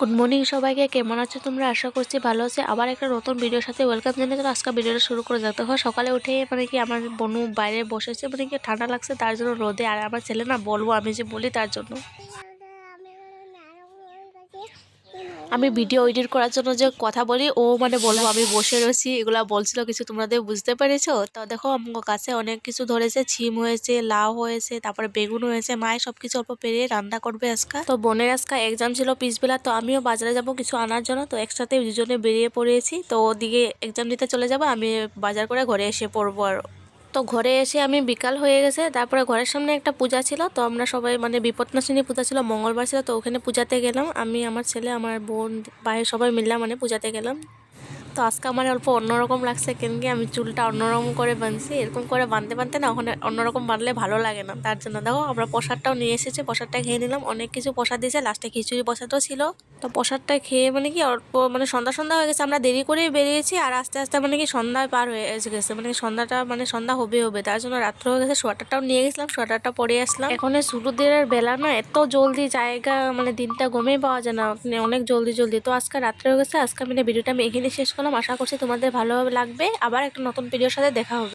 Good morning সবাইকে, কেমন আছো তোমরা? আশা করছি ভালো আছে। আবার একটা নতুন ভিডিওর সাথে ওয়েলকাম জানিয়ে তো আজকে ভিডিওটা শুরু করে যেতে হয়, সকালে উঠে মানে কি আমার বনু বাইরে বসেছে মানে কি ঠান্ডা লাগছে, তার জন্য রোদে। আর আমার ছেলে না বলব আমি যে বলি তার জন্য। আমি ভিডিও এডিট করার জন্য যে কথা বলি, ও মানে বলব আমি বসে রয়েছি, এগুলা বলছিল, কিছু তোমাদের বুঝতে পেরেছ? তো দেখো, আমার কাছে অনেক কিছু ধরেছে, ছিম হয়েছে, লাউ হয়েছে, তারপরে বেগুন হয়েছে মায়ে সব কিছু অল্প পেরে রান্না করবে আজকা। তো বোনের আজকা এক্সাম ছিল পিসবেলা, তো আমিও বাজারে যাব কিছু আনার জন্য, তো একসাথে দুজনে বেরিয়ে পড়েছি, তো ওদিকে এক্সাম দিতে চলে যাব, আমি বাজার করে ঘরে এসে পড়ব আর। তো ঘরে এসে আমি বিকাল হয়ে গেছে, তারপরে ঘরের সামনে একটা পূজা ছিল, তো আমরা সবাই মানে বিপদনাশিনী পূজা ছিল, মঙ্গলবার ছিল, তো ওখানে পূজাতে গেলাম। আমি, আমার ছেলে, আমার বোন, ভাই সবাই মিললাম মানে পূজাতে গেলাম। তো আজকে আমার অল্প অন্যরকম লাগছে, কেন কি আমি চুলটা অন্যরকম করে বাঁধছি, এরকম করে বাঁধতে বাঁধতে না ওখানে অন্যরকম বাঁধলে ভালো লাগে না। তার জন্য দেখো, আমরা প্রসাদটাও নিয়ে এসেছি, প্রসাদটা খেয়ে নিলাম, অনেক কিছু প্রসাদ দিয়েছে লাস্টে খিচুড়ি প্রসাদও ছিল। তো প্রসাদটা খেয়ে মানে কি অল্প মানে সন্ধ্যা সন্ধ্যা হয়ে গেছে, আমরা দেরি করেই বেরিয়েছি আর আস্তে আস্তে মানে কি সন্ধ্যায় পার হয়ে গেছে। মানে সন্ধ্যাটা মানে সন্ধ্যা হবে হবে, তার জন্য রাত্র হয়ে গেছে, সোয়েটারটাও নিয়ে গেছিলাম, সোয়েটারটা পরে আসলাম। এখন সূর্যদের বেলা না এত জলদি জায়গা মানে দিনটা গমেই পাওয়া যায় না মানে অনেক জলদি জলদি। তো আজকে রাত্রে হয়ে গেছে, আজকে মানে ভিডিওটা আমি এখানে শেষ করলাম। আশা করছি তোমাদের ভালোভাবে লাগবে। আবার একটা নতুন ভিডিওর সাথে দেখা হবে।